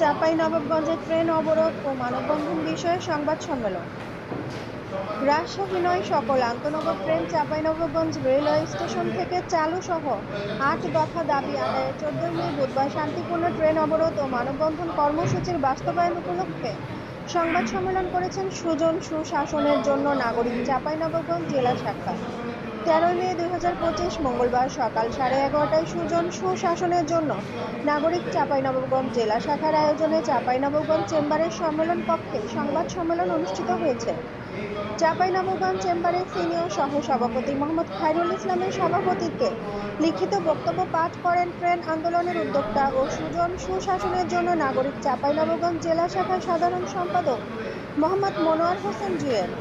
Chapai নবাবগঞ্জে train অবরোধ ও মানববন্ধন বিষয়ে সংবাদ সম্মেলন। রাজশাহী সকল আন্তনগর ট্রেন চাঁপাইনবাবগঞ্জ রেলওয়ে স্টেশন থেকে চালু সহ আট দফা দাবি আদায়ে চোদ্দই মে বুধবার শান্তিপূর্ণ ট্রেন অবরোধ ও মানববন্ধন কর্মসূচির বাস্তবায়ন উপলক্ষে সংবাদ সম্মেলন করেছেন সুজন সুশাসনের জন্য নাগরিক চাঁপাইনবাবগঞ্জ জেলা শাখা তেরোই মে দুই হাজার পঁচিশ মঙ্গলবার সকাল সাড়ে এগারোটায় সুজন সুশাসনের জন্য নাগরিক চাঁপাইনবাবগঞ্জ জেলা শাখার আয়োজনে চাঁপাইনবাবগঞ্জ চেম্বারের সম্মেলন কক্ষে সংবাদ সম্মেলন অনুষ্ঠিত হয়েছে। চাঁপাইনবাবগঞ্জ চেম্বারের সিনিয়র সহ সভাপতি মোহাম্মদ খায়রুল ইসলামের সভাপতিত্বে লিখিত বক্তব্য পাঠ করেন ট্রেন আন্দোলনের উদ্যোক্তা ও সুজন সুশাসনের জন্য নাগরিক চাঁপাইনবাবগঞ্জ জেলা শাখার সাধারণ সম্পাদক মোহাম্মদ মনোয়ার হোসেন জুয়েল।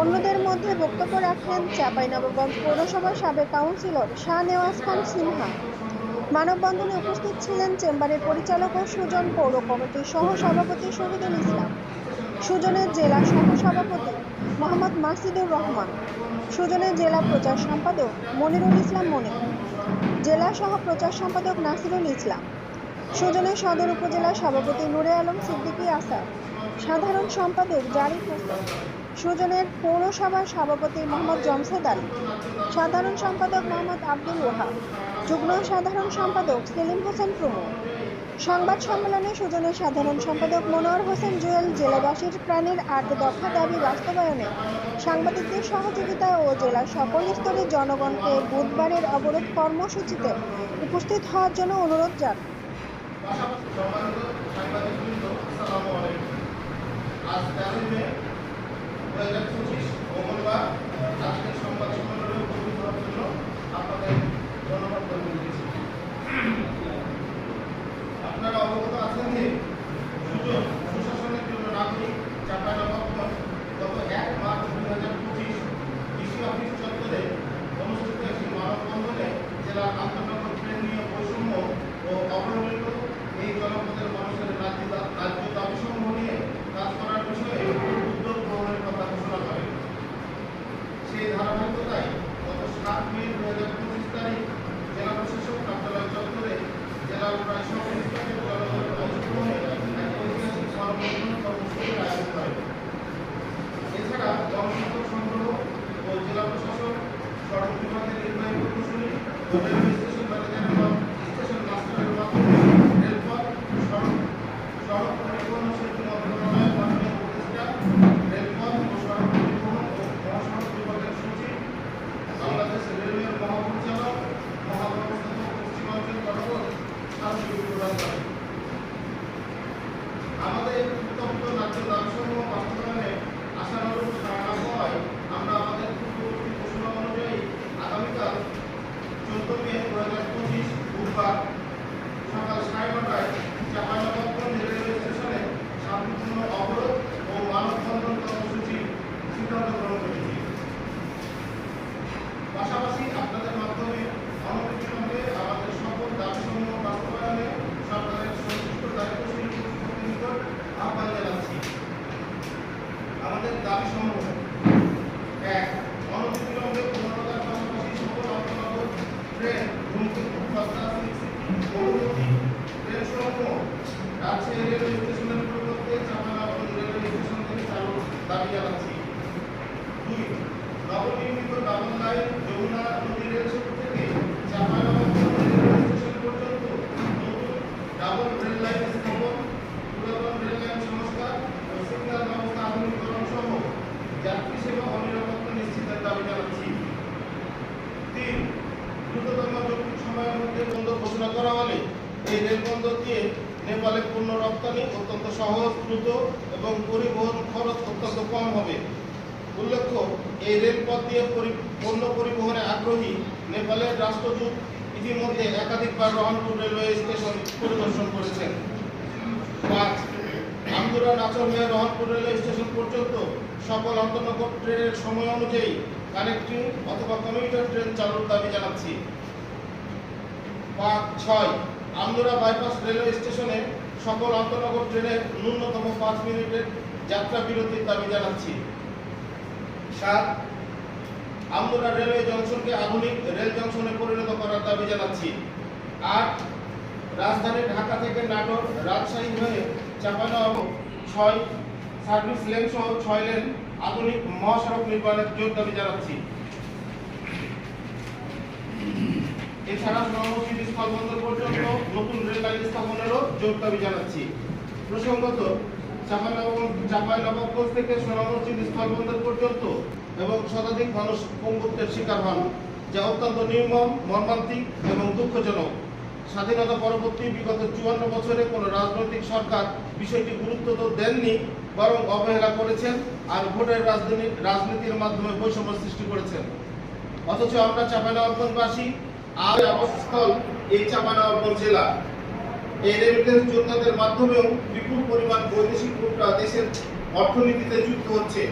অন্যদের মধ্যে বক্তব্য রাখেন চাঁপাইনবাবগঞ্জ পৌরসভার সাবেক কাউন্সিলর শাহ নেওয়াজ খান সিনহা। মানববন্ধনে উপস্থিত ছিলেন চেম্বারের পরিচালক ও সুজন পৌর কমিটির সহ সভাপতি শহীদুল ইসলাম, সুজনের জেলা সহ সভাপতি মোহাম্মদ মাসিদুর রহমান, সুজনের জেলা প্রচার সম্পাদক মনিরুল ইসলাম মনির জেলা সহ প্রচার সম্পাদক নাসিরুল ইসলাম, সুজনের সদর উপজেলা সভাপতি নুরে আলম সিদ্দিকী আসাদ, সাধারণ সম্পাদক জারিফ হোসেন সুজনের পৌরসভার সভাপতি মোহাম্মদ জমশেদ আলী, সাধারণ সম্পাদক মোহাম্মদ আব্দুল ওহাব যুগ্ম সাধারণ সম্পাদক সেলিম হোসেন প্রমুখ। সংবাদ সম্মেলনে সুজনের সাধারণ সম্পাদক মনোয়ার হোসেন জুয়েল জেলাবাসীর প্রাণীর আট দফা দাবি বাস্তবায়নে সাংবাদিকদের সহযোগিতা ও জেলার সকল স্তরের জনগণকে বুধবারের অবরোধ কর্মসূচিতে উপস্থিত হওয়ার জন্য অনুরোধ জানান। আজ তেরোই মে দু হাজার পঁচিশ মঙ্গলবার আজকের সংবাদ সম্মেলনে উপস্থিত হওয়ার জন্য আপনাদের ধন্যবাদ করে দিয়েছি আপনারা অবগত আছেন যে সুযোগ সুশাসনের জন্য নাগরিক চাঁপাইনবাবগঞ্জ গত এক মার্চ দুই হাজার পঁচিশ কৃষি অফিস চত্বরে অনুষ্ঠিত একটি মানববন্ধনে জেলার আন্তনগর ট্রেন নিয়ে বৈষম্য ও অবহেলিত এই জনপদের মানুষের রাজ্য দা- রাজ্য দাবিসমূহ নিয়ে কাজ করার বিষয়ে উদ্যোগ গ্রহণের কথা ঘোষণা করেন সেই ধারাবাহিকতায় গত সাত মে দু হাজার পঁচিশ তারিখ জেলা প্রশাসক কার্যালয় চত্বরে জেলার প্রায় সকল স্তরের জনগণের অংশগ্রহণে এক ঐতিহাসিক মানববন্ধন কর্মসূচির আয়োজন হয় এছাড়া জনসংখ্যা সংগ্রহ ও জেলা প্রশাসক সড়ক বিভাগের নির্বাহী প্রকৌশলী ও রেলওয়ে স্টেশন ম্যানেজার এবং স্টেশন মাস্টারের মাধ্যমে রেলপথ সড়ক সড়ক পরিবহন ও সেতু মন্ত্রণালয়ের মাধ্যমে উপদেষ্টা রেলপথ ও সড়ক পরিবহন ও মহাসড়ক বিভাগের সচিব বাংলাদেশ রেলওয়ের মহাপরিচালক মহাব্যবস্থাপক পশ্চিমাঞ্চল জনগণ স্মারকলিপি প্রদান করেন আমাদের উত্তপ্ত রাজ্য দাবসমূহ বাস্তবায়নে আশানুরূপ সাড়া না পাওয়ায় আমরা আমাদের পূর্ববর্তী ঘোষণা অনুযায়ী আগামীকাল চোদ্দ মে দু হাজার পঁচিশ বুধবার সকাল সাড়ে নটায় চাপাইনবাবগঞ্জ রেলওয়ে স্টেশনে শান্তিপূর্ণ অবরোধ ও মানববন্ধন কর্মসূচি সিদ্ধান্ত গ্রহণ করেছি পাশাপাশি আপনাদের মাধ্যমে অনতিবিলম্বে আমাদের সকল দাবিসমূহ বাস্তবায়নে সরকারের সংশ্লিষ্ট দায়িত্বশীল কর্তৃপক্ষের নিকট আহ্বান জানাচ্ছি আমাদের দাবি সমূহ এক অনতিবিলম্বে পুনরুদ্ধার পাশাপাশি সকল আন্তনগর ট্রেন ধূমকেতু পাবনা পরবর্তী ট্রেন সমূহ রাজশাহী রেলওয়ে স্টেশনের পরিবর্তে চাপাইনবাবগঞ্জ রেলওয়ে স্টেশন থেকে চালুর দাবি জানাচ্ছি দুই নবনির্মিত ডাবল লাইন যমুনা নদী রেল সেতু থেকে চাঁপাইনবাবগঞ্জ রেলওয়ে স্টেশন পর্যন্ত নতুন ডাবল রেল লাইন স্থাপন পুরাতন রেল লাইন সংস্কার ও সিগন্যাল ব্যবস্থা আধুনিকরণ সহ যাত্রী সেবা ও নিরাপত্তা নিশ্চিতের দাবি জানাচ্ছি তিন দ্রুততম যৌক্তিক সময়ের মধ্যে বন্দর ঘোষণা করা হলে এই রেলবন্দর দিয়ে নেপালে পণ্য রপ্তানি অত্যন্ত সহজ, দ্রুত এবং পরিবহন খরচ অত্যন্ত কম হবে। উল্লেখ্য, এই রেলপথ দিয়ে পণ্য পরিবহনে আগ্রহী নেপালের রাষ্ট্রদূত ইতিমধ্যে একাধিকবার রহনপুর রেলওয়ে স্টেশন পরিদর্শন করেছেন। পাঁচ, আমদুরা নাচর রহনপুর রেলওয়ে স্টেশন পর্যন্ত সকল আন্তনগর ট্রেনের সময় অনুযায়ী কানেক্টিং অথবা কমিউটার ট্রেন চালুর দাবি জানাচ্ছি। পাঁচ ছয়, আমদুরা বাইপাস রেলওয়ে স্টেশনে সকল আন্তনগর ট্রেনের ন্যূনতম পাঁচ মিনিটের যাত্রা বিরতির দাবি জানাচ্ছি। সাত, আমদুরা রেলওয়ে জংশনকে আধুনিক রেল জংশনে পরিণত করার দাবি জানাচ্ছি। আট, রাজধানী ঢাকা থেকে নাটোর রাজশাহী হয়ে চাপানো ছয়, সার্ভিস লেন সহ ছয় লেন আধুনিক মহাসড়ক নির্মাণের জোর দাবি জানাচ্ছি। এছাড়া সোনামুখী স্থলবন্দর পর্যন্ত নতুন রেল লাইন স্থাপনেরও জোর দাবি জানাচ্ছি। প্রসঙ্গত, চাঁপাইনবাবগঞ্জ থেকে সোনামুখী স্থলবন্দর পর্যন্ত এবং শতাধিক মানুষ পঙ্গুত্বের শিকার হন, যা অত্যন্ত নির্মম, মর্মান্তিক এবং দুঃখজনক। স্বাধীনতা পরবর্তী বিগত চুয়ান্ন বছরে কোনো রাজনৈতিক সরকার বিষয়টি গুরুত্ব তো দেননি বরং অবহেলা করেছেন আর ভোটের রাজধানী রাজনীতির মাধ্যমে বৈষম্য সৃষ্টি করেছেন। অথচ আমরা চাঁপাইনবাবগঞ্জবাসী আর আবাসস্থল এই চাঁপাইনবাবগঞ্জ জেলা। এই রেমিটেন্স যোদ্ধাদের মাধ্যমেও বিপুল পরিমাণ বৈদেশিক মুদ্রা দেশের অর্থনীতিতে যুক্ত হচ্ছে।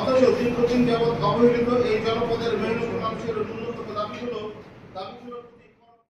অথচ দীর্ঘদিন যাবৎ অবহেলিত এই জনপদের মেহনত মানুষের